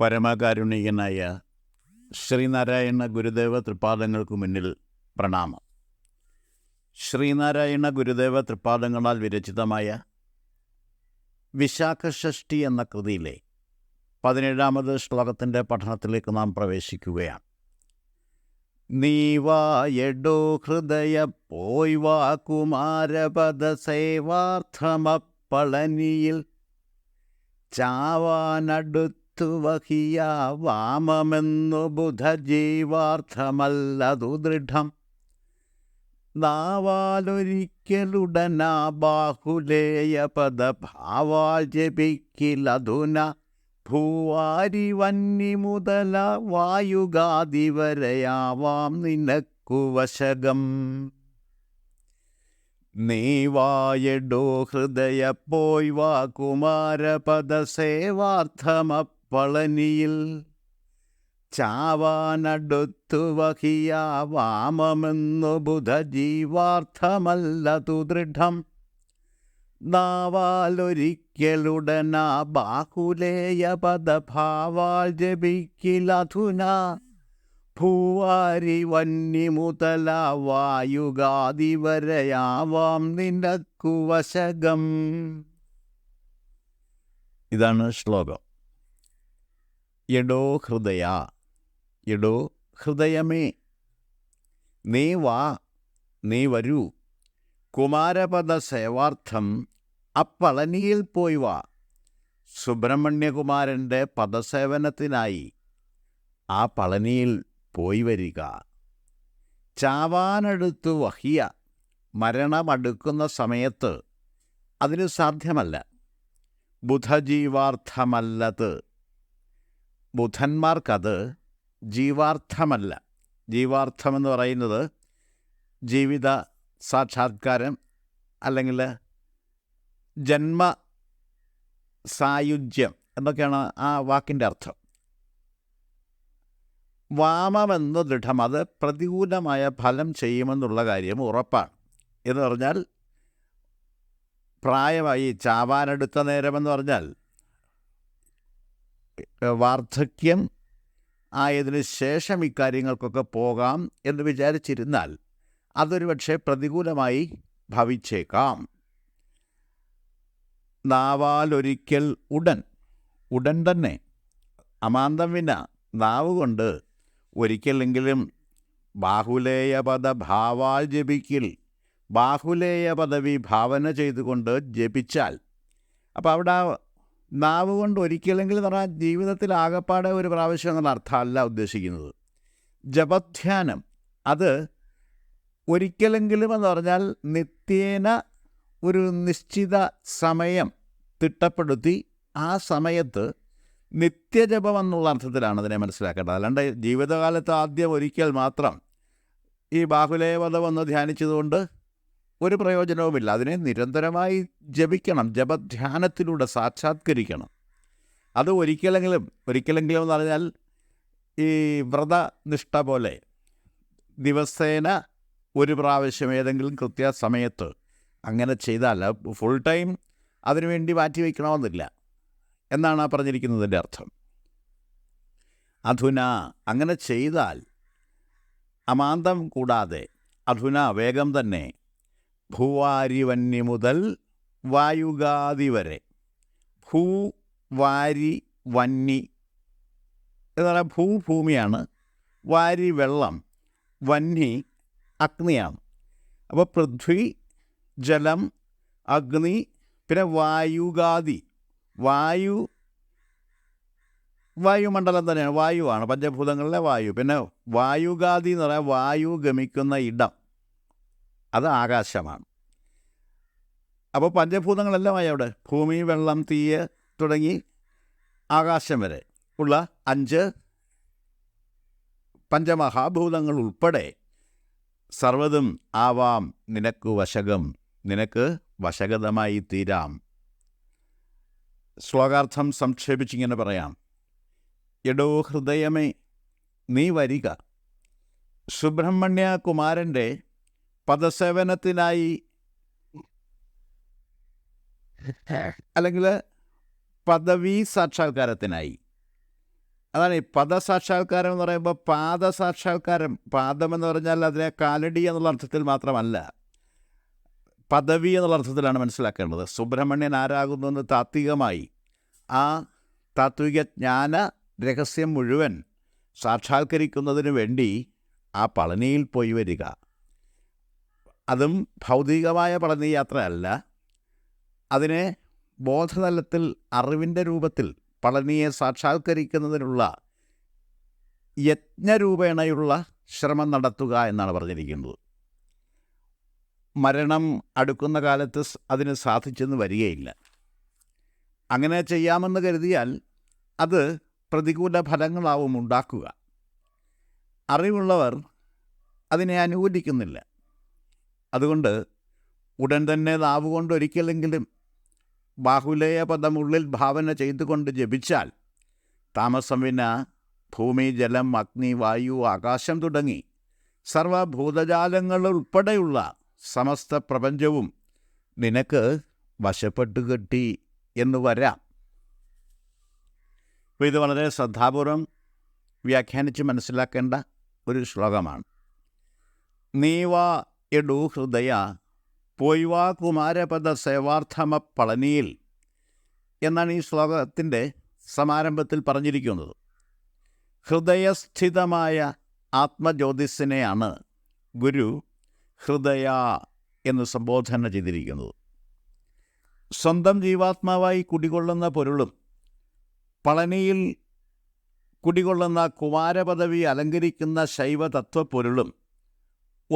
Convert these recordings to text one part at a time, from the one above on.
പരമകാരുണികനായ ശ്രീനാരായണ ഗുരുദേവ തൃപ്പാദങ്ങൾക്ക് മുന്നിൽ പ്രണാമം. ശ്രീനാരായണ ഗുരുദേവ തൃപ്പാദങ്ങളാൽ വിരചിതമായ വിശാഖഷഷ്ടി എന്ന കൃതിയിലെ പതിനേഴാമത് ശ്ലോകത്തിന്റെ പഠനത്തിലേക്ക് നാം പ്രവേശിക്കുകയാണ്. നീവായടോ ഹൃദയ പോയ് വാ കുമാരപദ സേവാർത്ഥമപ്പളനിയിൽ ചാവാനടുത്തു വഹിയ വാമമെന്നു ബുധജീവാർത്ഥമല്ലതു ദൃഢം. നാവാലൊരിക്കലുടനാ ബാഹുലേയ പദഭാവാൽ ജപിക്കിലധുന ഭൂവാരി വന്നി മുതല വായുഗാതിവരയാവാം നിനക്കു വശകം. നീ വായടോ ഹൃദയ പോയ് വാ കുമാരപദ സേവാർത്ഥമപ്പളനിയിൽ ചാവാനടുത്തു വഹിയ വാമമെന്നു ബുധജീവാർത്ഥമല്ലതു ദൃഢം. നാവാലൊരിക്കലുടനാ ബാഹുലേയ പദഭാവാൽ ജപിക്കിലധുന. ഭൂവാരി വന്നി മുതല വായുഗാദി വരെയാവാം നിനക്കു വശകം. ഇതാണ് ശ്ലോകം. എടോ ഹൃദയ എടോ ഹൃദയമേ. നീ വാ നീ വരൂ. കുമാരപദ സേവാർത്ഥം അപ്പളനിയിൽ പോയി വാ. സുബ്രഹ്മണ്യകുമാരന്റെ പദസേവനത്തിനായി ആ പളനിയിൽ പോയി വരിക. ചാവാനടുത്തു വഹിയ മരണമടുക്കുന്ന സമയത്ത് അതിന് സാധ്യമല്ല. ബുധജീവാർത്ഥമല്ലത്. ബുധന്മാർക്കത് ജീവാർത്ഥമല്ല. ജീവാർത്ഥമെന്ന് പറയുന്നത് ജീവിത സാക്ഷാത്കാരം അല്ലെങ്കിൽ ജന്മ സായുജ്യം എന്നൊക്കെയാണ് ആ വാക്കിന്റെ അർത്ഥം. വാമമെന്ന് ദൃഢം അത് പ്രതികൂലമായ ഫലം ചെയ്യുമെന്നുള്ള കാര്യം ഉറപ്പാണ്. എന്ന് പറഞ്ഞാൽ പ്രായമായി ചാവാനെടുത്ത നേരമെന്ന് പറഞ്ഞാൽ വാർദ്ധക്യം ആയതിനു ശേഷം ഇക്കാര്യങ്ങൾക്കൊക്കെ പോകാം എന്ന് വിചാരിച്ചിരുന്നാൽ അതൊരു പക്ഷേ പ്രതികൂലമായി ഭവിച്ചേക്കാം. നാവാലൊരിക്കൽ ഉടൻ ഉടൻ തന്നെ അമാന്തം വിന നാവ് കൊണ്ട് ഒരിക്കലെങ്കിലും ബാഹുലേയപദ ഭാവാൽ ജപിക്കിൽ ബാഹുലേയ പദവി ഭാവന ചെയ്തുകൊണ്ട് ജപിച്ചാൽ അപ്പോൾ അവിടെ നാവ് കൊണ്ട് ഒരിക്കലെങ്കിലും പറഞ്ഞാൽ ജീവിതത്തിൽ ആകപ്പാടെ ഒരു പ്രാവശ്യം എന്നുള്ള അർത്ഥമല്ല ഉദ്ദേശിക്കുന്നത്. ജപധ്യാനം. അത് ഒരിക്കലെങ്കിലും എന്ന് പറഞ്ഞാൽ നിത്യേന ഒരു നിശ്ചിത സമയം തിട്ടപ്പെടുത്തി ആ സമയത്ത് നിത്യജപം എന്നുള്ള അർത്ഥത്തിലാണ് അതിനെ മനസ്സിലാക്കേണ്ടത്. അല്ലാണ്ട് ജീവിതകാലത്ത് ആദ്യം ഒരിക്കൽ മാത്രം ഈ ബാഹുലേവതം ഒന്ന് ധ്യാനിച്ചതുകൊണ്ട് ഒരു പ്രയോജനവുമില്ല. അതിനെ നിരന്തരമായി ജപിക്കണം. ജപധ്യാനത്തിലൂടെ സാക്ഷാത്കരിക്കണം. അത് ഒരിക്കലെങ്കിലും ഒരിക്കലെങ്കിലും എന്ന് പറഞ്ഞാൽ ഈ വ്രതനിഷ്ഠ പോലെ ദിവസേന ഒരു പ്രാവശ്യം ഏതെങ്കിലും കൃത്യസമയത്ത് അങ്ങനെ ചെയ്താൽ ഫുൾ ടൈം അതിനുവേണ്ടി മാറ്റി വയ്ക്കണമെന്നില്ല എന്നാണ് ആ പറഞ്ഞിരിക്കുന്നതിന്റെ അർത്ഥം. അധുന അങ്ങനെ ചെയ്താൽ അമാന്തം കൂടാതെ അധുന വേഗം തന്നെ ഭൂവാരിവന്നി മുതൽ വായുഗാദി വരെ. ഭൂ വാരി വന്നി എന്ന് പറഞ്ഞാൽ ഭൂഭൂമിയാണ്. വാരി വെള്ളം വന്നി അഗ്നിയാണ്. അപ്പോൾ പൃഥ്വി ജലം അഗ്നി പിന്നെ വായുഗാദി വായു വായുമണ്ഡലം തന്നെയാണ്. വായുവാണ്. പഞ്ചഭൂതങ്ങളിലെ വായു. പിന്നെ വായുഗാദി എന്ന് പറയാൻ വായു ഗമിക്കുന്ന ഇടം. അത് ആകാശമാണ്. അപ്പോൾ പഞ്ചഭൂതങ്ങളെല്ലാമായി അവിടെ? ഭൂമി വെള്ളം തീയ് തുടങ്ങി ആകാശം വരെ ഉള്ള അഞ്ച് പഞ്ചമഹാഭൂതങ്ങൾ ഉൾപ്പെടെ സർവതും ആവാം നിനക്ക് വശകം നിനക്ക് വശഗതമായി തീരാം. ശ്ലോകാർത്ഥം സംക്ഷേപിച്ചിങ്ങനെ പറയാം. എടോ ഹൃദയമേ നീ വരിക. സുബ്രഹ്മണ്യ കുമാരന്റെ പദസേവനത്തിനായി അല്ലെങ്കിൽ പദവി സാക്ഷാത്കാരത്തിനായി. അതാണ് ഈ പദസാക്ഷാത്കാരം എന്ന് പറയുമ്പോൾ പാദസാക്ഷാത്കാരം പാദം എന്ന് പറഞ്ഞാൽ അതിനെ കാലടി എന്നുള്ള അർത്ഥത്തിൽ മാത്രമല്ല പദവി എന്നുള്ള അർത്ഥത്തിലാണ് മനസ്സിലാക്കേണ്ടത്. സുബ്രഹ്മണ്യൻ ആരാകുന്നു എന്ന് താത്വികമായി ആ താത്വിക ജ്ഞാന രഹസ്യം മുഴുവൻ സാക്ഷാത്കരിക്കുന്നതിന് വേണ്ടി ആ പളനിയിൽ പോയി വരിക. അതും ഭൗതികമായ പളനി യാത്രയല്ല അതിനെ ബോധതലത്തിൽ അറിവിന്റെ രൂപത്തിൽ പളനിയെ സാക്ഷാത്കരിക്കുന്നതിനുള്ള യജ്ഞരൂപേണയുള്ള ശ്രമം നടത്തുക എന്നാണ് പറഞ്ഞിരിക്കുന്നത്. മരണം അടുക്കുന്ന കാലത്ത് അതിന് സാധിച്ചെന്ന് വരികയില്ല. അങ്ങനെ ചെയ്യാമെന്ന് കരുതിയാൽ അത് പ്രതികൂല ഫലങ്ങളാവും ഉണ്ടാക്കുക. അറിവുള്ളവർ അതിനെ അനുകൂലിക്കുന്നില്ല. അതുകൊണ്ട് ഉടൻ തന്നെ നാവ് കൊണ്ട് ഒരിക്കലെങ്കിലും ബാഹുലേയ പദമുള്ളിൽ ഭാവന ചെയ്തുകൊണ്ട് ജപിച്ചാൽ താമസം വിന ഭൂമി ജലം അഗ്നി വായു ആകാശം തുടങ്ങി സർവഭൂതജാലങ്ങൾ ഉൾപ്പെടെയുള്ള സമസ്ത പ്രപഞ്ചവും നിനക്ക് വശപ്പെട്ടു കെട്ടി എന്ന് വരാം. അപ്പോൾ ഇത് വളരെ ശ്രദ്ധാപൂർവം വ്യാഖ്യാനിച്ച് മനസ്സിലാക്കേണ്ട ഒരു ശ്ലോകമാണ്. നീവാ എടു ഹൃദയ പോയ്വാ കുമാരപദ സേവാർത്ഥമ പളനിയിൽ എന്നാണ് ഈ ശ്ലോകത്തിന്റെ സമാരംഭത്തിൽ പറഞ്ഞിരിക്കുന്നത്. ഹൃദയസ്ഥിതമായ ആത്മജ്യോതിസിനെയാണ് ഗുരു ഹൃദയ എന്ന് സംബോധന ചെയ്തിരിക്കുന്നത്. സ്വന്തം ജീവാത്മാവായി കുടികൊള്ളുന്ന പൊരുളും പളനിയിൽ കുടികൊള്ളുന്ന കുമാരപദവി അലങ്കരിക്കുന്ന ശൈവതത്വ തത്വപ്പൊരുളും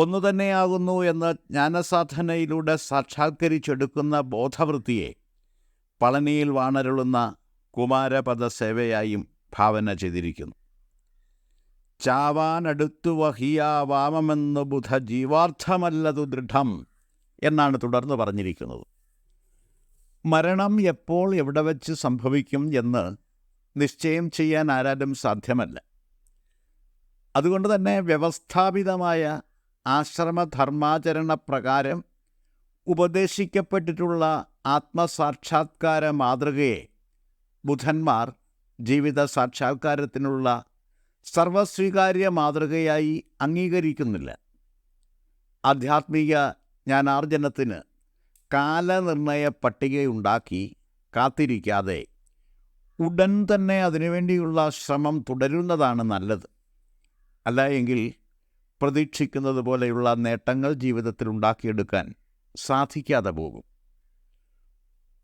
ഒന്നു തന്നെയാകുന്നു എന്ന് ജ്ഞാനസാധനയിലൂടെ സാക്ഷാത്കരിച്ചെടുക്കുന്ന ബോധവൃത്തിയെ പളനിയിൽ വാണരുളുന്ന കുമാരപദ സേവയായും ഭാവന ചെയ്തിരിക്കുന്നു. ചാവാനടുത്തു വഹിയാവാമെന്ന് ബുധ ജീവാർത്ഥമല്ലതു ദൃഢം എന്നാണ് തുടർന്ന് പറഞ്ഞിരിക്കുന്നത്. മരണം എപ്പോൾ എവിടെ വച്ച് സംഭവിക്കും എന്ന് നിശ്ചയം ചെയ്യാൻ ആരാലും സാധ്യമല്ല. അതുകൊണ്ട് തന്നെ വ്യവസ്ഥാപിതമായ ആശ്രമധർമാചരണ പ്രകാരം ഉപദേശിക്കപ്പെട്ടിട്ടുള്ള ആത്മസാക്ഷാത്കാര മാതൃകയെ ബുധന്മാർ ജീവിത സാക്ഷാത്കാരത്തിനുള്ള സർവസ്വീകാര്യ മാതൃകയായി അംഗീകരിക്കുന്നില്ല. ആധ്യാത്മിക ജ്ഞാനാർജനത്തിന് കാലനിർണയ പട്ടികയുണ്ടാക്കി കാത്തിരിക്കാതെ ഉടൻ തന്നെ അതിനുവേണ്ടിയുള്ള ശ്രമം തുടരുന്നതാണ് നല്ലത്. അല്ല എങ്കിൽ പ്രതീക്ഷിക്കുന്നത് പോലെയുള്ള നേട്ടങ്ങൾ ജീവിതത്തിൽ ഉണ്ടാക്കിയെടുക്കാൻ സാധിക്കാതെ പോകും.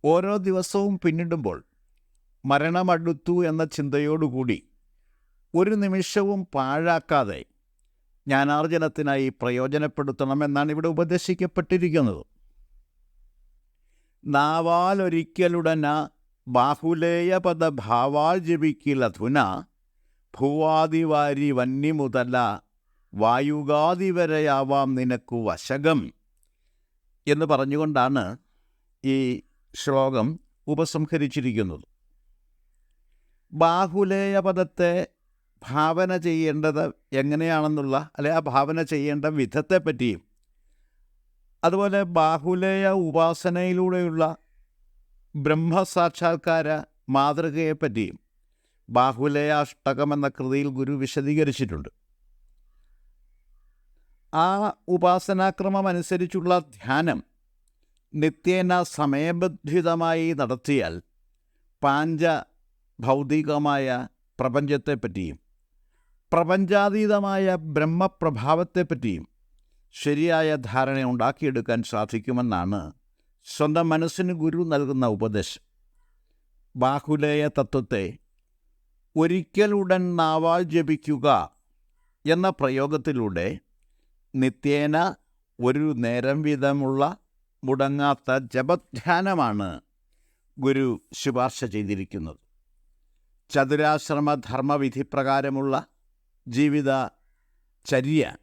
ഓരോ ദിവസവും പിന്നിടുമ്പോൾ മരണമടുത്തു എന്ന ചിന്തയോടുകൂടി ഒരു നിമിഷവും പാഴാക്കാതെ ജ്ഞാനാർജനത്തിനായി പ്രയോജനപ്പെടുത്തണമെന്നാണ് ഇവിടെ ഉപദേശിക്കപ്പെട്ടിരിക്കുന്നത്. നാവാലൊരിക്കലുടന ബാഹുലേയപദ ഭാവാൽ ജപിക്കിലധുന ഭൂവാദിവാരി വന്യമുതല വായുകാതിവരെയാവാം നിനക്കു വശകം എന്ന് പറഞ്ഞുകൊണ്ടാണ് ഈ ശ്ലോകം ഉപസംഹരിച്ചിരിക്കുന്നത്. ബാഹുലേയ പദത്തെ ഭാവന ചെയ്യേണ്ടത് എങ്ങനെയാണെന്നുള്ള അല്ലെ ആ ഭാവന ചെയ്യേണ്ട വിധത്തെപ്പറ്റിയും അതുപോലെ ബാഹുലേയ ഉപാസനയിലൂടെയുള്ള ബ്രഹ്മസാക്ഷാത്കാര മാതൃകയെപ്പറ്റിയും ബാഹുലേയ അഷ്ടകം എന്ന കൃതിയിൽ ഗുരു വിശദീകരിച്ചിട്ടുണ്ട്. ആ ഉപാസനാക്രമം അനുസരിച്ചുള്ള ധ്യാനം നിത്യേന സമയബന്ധിതമായി നടത്തിയാൽ പാഞ്ച ഭൗതികമായ പ്രപഞ്ചത്തെപ്പറ്റിയും പ്രപഞ്ചാതീതമായ ബ്രഹ്മപ്രഭാവത്തെപ്പറ്റിയും ശരിയായ ധാരണ ഉണ്ടാക്കിയെടുക്കാൻ സാധിക്കുമെന്നാണ് സ്വന്തം മനസ്സിന് ഗുരു നൽകുന്ന ഉപദേശം. ബാഹുലേയ തത്വത്തെ ഒരിക്കലുടൻ നാവാൽ ജപിക്കുക എന്ന പ്രയോഗത്തിലൂടെ നിത്യേന ഒരു നേരം വീതമുള്ള മുടങ്ങാത്ത ജപധ്യാനമാണ് ഗുരു ശുപാർശ ചെയ്തിരിക്കുന്നത്. ചതുരാശ്രമ ധർമ്മവിധി പ്രകാരമുള്ള ജീവിത ചര്യ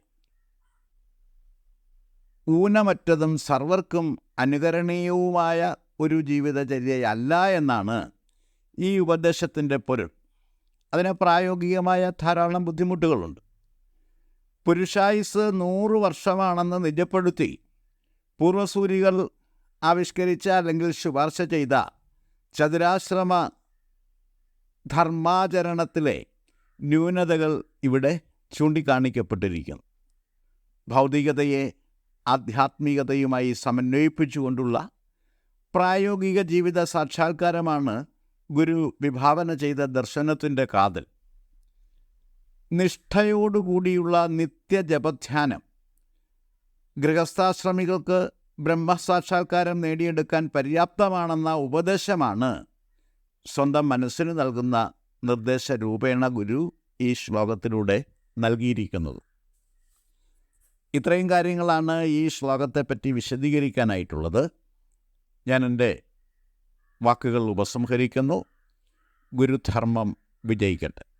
ഊനമറ്റതും സർവർക്കും അനുകരണീയവുമായ ഒരു ജീവിതചര്യയല്ല എന്നാണ് ഈ ഉപദേശത്തിന്റെ പൊരുൾ. അതിന് പ്രായോഗികമായ ധാരാളം ബുദ്ധിമുട്ടുകളുണ്ട്. പുരുഷായുസ് നൂറ് വർഷമാണെന്ന് നിജപ്പെടുത്തി. പൂർവസൂരികൾ ആവിഷ്കരിച്ച അല്ലെങ്കിൽ ശുപാർശ ചെയ്ത ചതുരാശ്രമ ധർമാചരണത്തിലെ ന്യൂനതകൾ ഇവിടെ ചൂണ്ടിക്കാണിക്കപ്പെട്ടിരിക്കുന്നു. ഭൗതികതയെ ആധ്യാത്മികതയുമായി സമന്വയിപ്പിച്ചുകൊണ്ടുള്ള പ്രായോഗിക ജീവിത സാക്ഷാത്കാരമാണ് ഗുരു വിഭാവന ചെയ്ത ദർശനത്തിന്റെ കാതൽ. നിഷ്ഠയോടുകൂടിയുള്ള നിത്യജപധ്യാനം. ഗൃഹസ്ഥാശ്രമികൾക്ക് ബ്രഹ്മസാക്ഷാത്കാരം നേടിയെടുക്കാൻ പര്യാപ്തമാണെന്ന ഉപദേശമാണ് സ്വന്തം മനസ്സിന് നൽകുന്ന നിർദ്ദേശ രൂപേണ ഗുരു ഈ ശ്ലോകത്തിലൂടെ നൽകിയിരിക്കുന്നത്. ഇത്രയും കാര്യങ്ങളാണ് ഈ ശ്ലോകത്തെപ്പറ്റി വിശദീകരിക്കാനായിട്ടുള്ളത്. ഞാൻ എന്റെ വാക്കുകൾ ഉപസംഹരിക്കുന്നു. ഗുരുധർമ്മം വിജയിക്കട്ടെ.